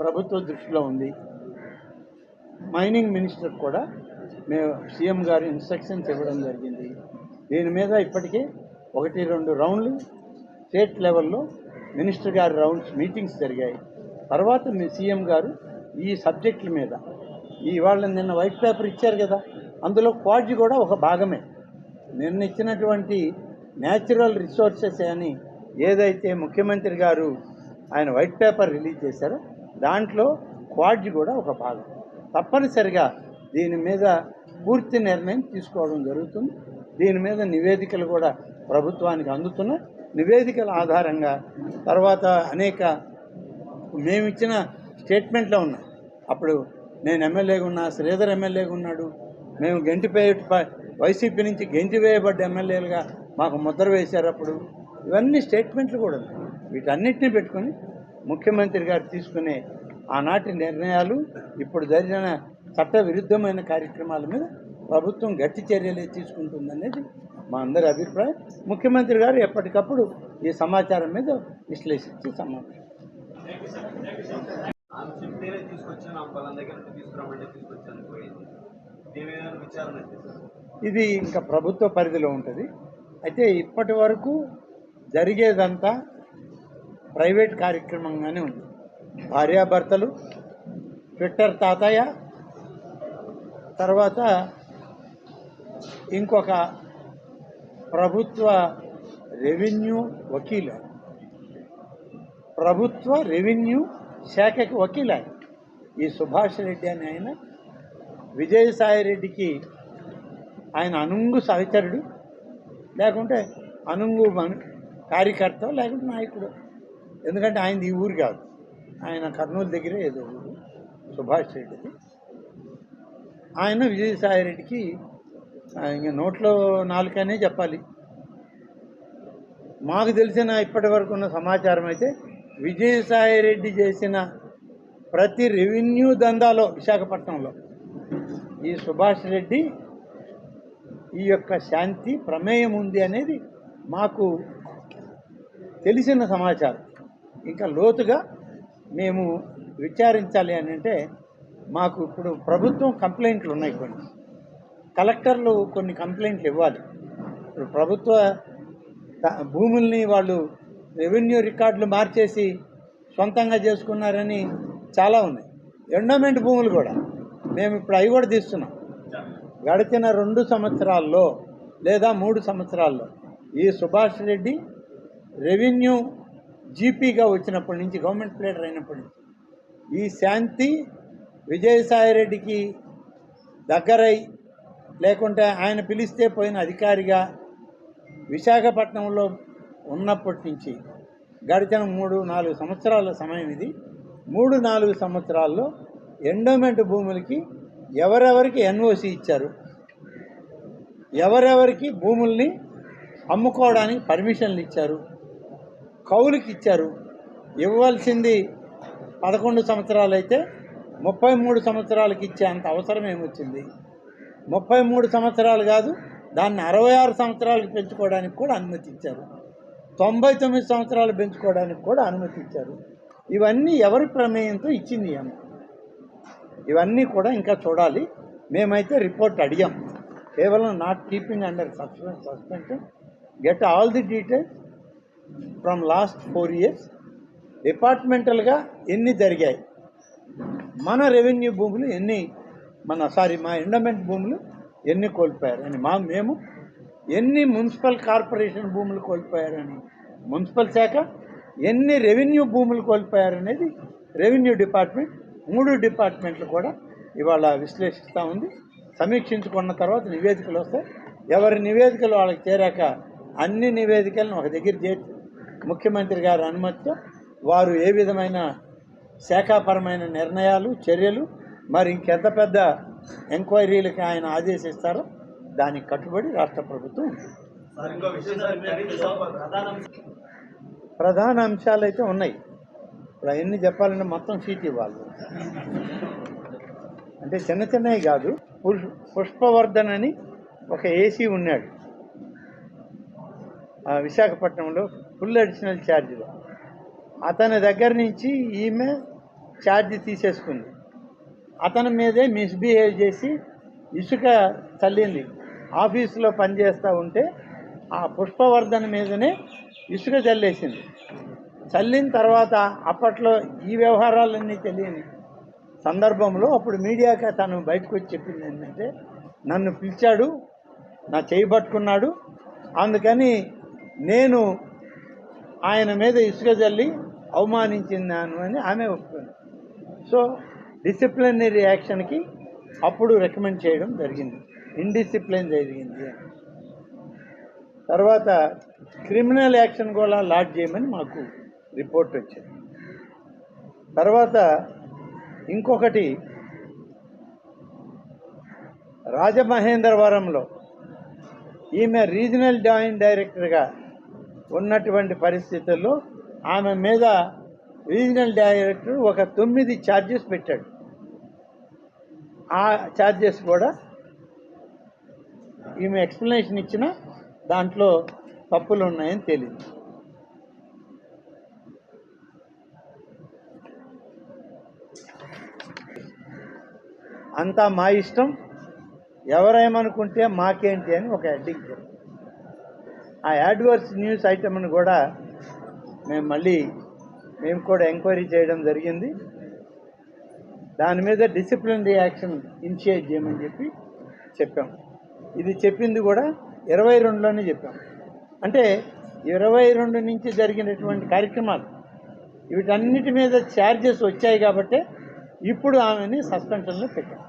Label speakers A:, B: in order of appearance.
A: ప్రభుత్వ దృష్టిలో ఉంది. మైనింగ్ మినిస్టర్ కూడా మేము సీఎం గారు ఇన్స్ట్రక్షన్స్ ఇవ్వడం జరిగింది. దీని మీద ఇప్పటికే ఒకటి రెండు రౌండ్లు స్టేట్ లెవెల్లో మినిస్టర్ గారి రౌండ్స్ మీటింగ్స్ జరిగాయి. తర్వాత మీ సీఎం గారు ఈ సబ్జెక్టుల మీద ఈ నిన్న వైట్ పేపర్ ఇచ్చారు కదా అందులో క్వాడ్జి కూడా ఒక భాగమే. నిన్న ఇచ్చినటువంటి న్యాచురల్ రిసోర్సెస్ అని ఏదైతే ముఖ్యమంత్రి గారు ఆయన వైట్ పేపర్ రిలీజ్ చేశారో దాంట్లో క్వాడ్జ్ కూడా ఒక భాగం. తప్పనిసరిగా దీని మీద పూర్తి నిర్ణయం తీసుకోవడం జరుగుతుంది. దీని మీద నివేదికలు కూడా ప్రభుత్వానికి అందుతున్నాయి. నివేదికల ఆధారంగా తర్వాత అనేక మేము ఇచ్చిన స్టేట్మెంట్లో ఉన్నాయి. అప్పుడు నేను ఎమ్మెల్యేగా ఉన్నా శ్రీధర్ ఎమ్మెల్యేగా ఉన్నాడు. మేము గెంటిపే వైసీపీ నుంచి గెంటి వేయబడ్డ ఎమ్మెల్యేలుగా మాకు ముద్ర వేశారు అప్పుడు. ఇవన్నీ స్టేట్మెంట్లు కూడా ఉన్నాయి. వీటన్నిటిని పెట్టుకొని ముఖ్యమంత్రి గారు తీసుకునే ఆనాటి నిర్ణయాలు ఇప్పుడు జరిగిన చట్ట విరుద్ధమైన కార్యక్రమాల మీద ప్రభుత్వం గట్టి చర్యలే తీసుకుంటుందనేది మా అందరి అభిప్రాయం. ముఖ్యమంత్రి గారు ఎప్పటికప్పుడు ఈ సమాచారం మీద విశ్లేషించి సమాచారం. ఇది ఇంకా ప్రభుత్వ పరిధిలో ఉంటుంది. అయితే ఇప్పటి వరకు జరిగేదంతా ప్రైవేట్ కార్యక్రమంగానే ఉంది. భార్యాభర్తలు ట్విట్టర్ తాతయ్య తర్వాత ఇంకొక ప్రభుత్వ రెవెన్యూ వకీలు. ప్రభుత్వ రెవెన్యూ శాఖకి వకీలు. ఆయన ఈ సుభాష్ రెడ్డి అని ఆయన విజయసాయి రెడ్డికి ఆయన అనుంగు సహచరుడు లేకుంటే అనుంగు మన కార్యకర్త లేకుంటే నాయకుడు. ఎందుకంటే ఆయనది ఈ ఊరు కాదు. ఆయన కర్నూలు దగ్గరే ఏదో ఊరు. సుభాష్ రెడ్డిది. ఆయన విజయసాయి రెడ్డికి ఇంక నోట్లో నాలుకనే చెప్పాలి. మాకు తెలిసిన ఇప్పటి వరకు ఉన్న సమాచారం అయితే విజయసాయి రెడ్డి చేసిన ప్రతి రెవెన్యూ దందాలో విశాఖపట్నంలో ఈ సుభాష్ రెడ్డి ఈ యొక్క శాంతి ప్రమేయం ఉంది అనేది మాకు తెలిసిన సమాచారం. ఇంకా లోతుగా మేము విచారించాలి అని అంటే మాకు ఇప్పుడు ప్రభుత్వం కంప్లైంట్లు ఉన్నాయి కొన్ని. కలెక్టర్లు కొన్ని కంప్లైంట్లు ఇవ్వాలి. ఇప్పుడు ప్రభుత్వ భూముల్ని వాళ్ళు రెవెన్యూ రికార్డులు మార్చేసి సొంతంగా చేసుకున్నారని చాలా ఉన్నాయి. ఎండోమెంట్ భూములు కూడా మేము ఇప్పుడు అవి కూడా తీస్తున్నాం. గడిచిన రెండు సంవత్సరాల్లో లేదా మూడు సంవత్సరాల్లో ఈ సుభాష్ రెడ్డి రెవెన్యూ జీపీగా వచ్చినప్పటి నుంచి గవర్నమెంట్ ప్లేటర్ అయినప్పటి నుంచి ఈ శాంతి విజయసాయి రెడ్డికి దగ్గరై లేకుంటే ఆయన పిలిస్తే పోయిన అధికారిగా విశాఖపట్నంలో ఉన్నప్పటి నుంచి గడిచిన మూడు నాలుగు సంవత్సరాల సమయం ఇది. మూడు నాలుగు సంవత్సరాల్లో ఎండోమెంట్ భూములకి ఎవరెవరికి ఎన్ఓసి ఇచ్చారు? ఎవరెవరికి భూముల్ని అమ్ముకోవడానికి పర్మిషన్లు ఇచ్చారు? కౌలుకి ఇచ్చారు ఇవ్వాల్సింది పదకొండు సంవత్సరాలు అయితే ముప్పై మూడు సంవత్సరాలకి ఇచ్చే అంత అవసరం ఏమొచ్చింది? ముప్పై మూడు సంవత్సరాలు కాదు దాన్ని అరవై ఆరు సంవత్సరాలకు పెంచుకోవడానికి కూడా అనుమతి ఇచ్చారు తొంభై తొమ్మిది సంవత్సరాలు పెంచుకోవడానికి కూడా అనుమతి ఇచ్చారు ఇవన్నీ ఎవరి ప్రమేయంతో ఇచ్చింది ఏమో ఇవన్నీ కూడా ఇంకా చూడాలి. మేమైతే రిపోర్ట్ అడిగాం. కేవలం not keeping under suspense suspension. Get all the details. From last four years డిపార్ట్మెంటల్గా ఎన్ని జరిగాయి? మన రెవెన్యూ భూములు ఎన్ని మన సారీ మా ఎండమెంట్ భూములు ఎన్ని కోల్పోయారు అని మా మేము ఎన్ని మున్సిపల్ కార్పొరేషన్ భూములు కోల్పోయారని మున్సిపల్ శాఖ ఎన్ని రెవెన్యూ భూములు కోల్పోయారనేది రెవెన్యూ డిపార్ట్మెంట్ మూడు డిపార్ట్మెంట్లు కూడా ఇవాళ విశ్లేషిస్తూ ఉంది. సమీక్షించుకున్న తర్వాత నివేదికలు వస్తాయి. ఎవరి నివేదికలు వాళ్ళకి చేరాక అన్ని నివేదికలను ఒక దగ్గర చేర్చి ముఖ్యమంత్రి గారి అనుమతితో వారు ఏ విధమైన శాఖాపరమైన నిర్ణయాలు చర్యలు మరి ఇంకెంత పెద్ద ఎంక్వైరీలకి ఆయన ఆదేశిస్తారో దానికి కట్టుబడి రాష్ట్ర ప్రభుత్వం
B: ప్రధాన
A: అంశాలు అయితే ఉన్నాయి. ఇప్పుడు అవన్నీ చెప్పాలంటే మొత్తం సీట్ ఇవ్వాలి. అంటే చిన్న చిన్నవి కాదు. పుష్ పుష్పవర్ధన్ అని ఒక ఏసీ ఉన్నాడు. విశాఖపట్నంలో ఫుల్ అడిషనల్ ఛార్జీలు అతని దగ్గర నుంచి ఈమె ఛార్జ్ తీసేసుకుంది. అతని మీదే మిస్బిహేవ్ చేసి ఇసుక చల్లింది. ఆఫీసులో పనిచేస్తూ ఉంటే ఆ పుష్పవర్ధన్ మీదనే ఇసుక చల్లేసింది. చల్లిన తర్వాత అప్పట్లో ఈ వ్యవహారాలన్నీ తెలియని సందర్భంలో అప్పుడు మీడియాకి తను బయటకు వచ్చి చెప్పింది ఏంటంటే నన్ను పిలిచాడు నా చేయి పట్టుకున్నాడు అందుకని నేను ఆయన మీద ఇసుక జల్లి అవమానించినాను అని ఆమె ఒప్పుకుంది. సో డిసిప్లినరీ యాక్షన్కి అప్పుడు రికమెండ్ చేయడం జరిగింది. ఇండిసిప్లిన్ జరిగింది. తర్వాత క్రిమినల్ యాక్షన్ కూడా లాడ్ చేయమని మాకు రిపోర్ట్ వచ్చింది. తర్వాత ఇంకొకటి రాజమహేంద్రవరంలో ఈమె రీజనల్ జాయింట్ డైరెక్టర్గా ఉన్నటువంటి పరిస్థితుల్లో ఆమె మీద రీజనల్ డైరెక్టర్ ఒక తొమ్మిది ఛార్జెస్ పెట్టాడు. ఆ ఛార్జెస్ కూడా ఈమె ఎక్స్ప్లెనేషన్ ఇచ్చిన దాంట్లో తప్పులు ఉన్నాయని తెలియదు అంతా మా ఇష్టం. ఎవరేమనుకుంటే మాకేంటి అని ఒక హెడ్డింగ్ ఆ యాడ్వర్స్ న్యూస్ ఐటమ్ను కూడా మేము మళ్ళీ మేము కూడా ఎంక్వైరీ చేయడం జరిగింది. దాని మీద డిసిప్లిన్ రియాక్షన్ ఇనిషియేట్ చేయమని చెప్పి చెప్పాం. ఇది చెప్పింది కూడా ఇరవై రెండులోనే చెప్పాం. అంటే ఇరవై రెండు నుంచి జరిగినటువంటి కార్యక్రమాలు వీటన్నిటి మీద ఛార్జెస్ వచ్చాయి కాబట్టి ఇప్పుడు ఆమెని సస్పెన్షన్లో పెట్టాం.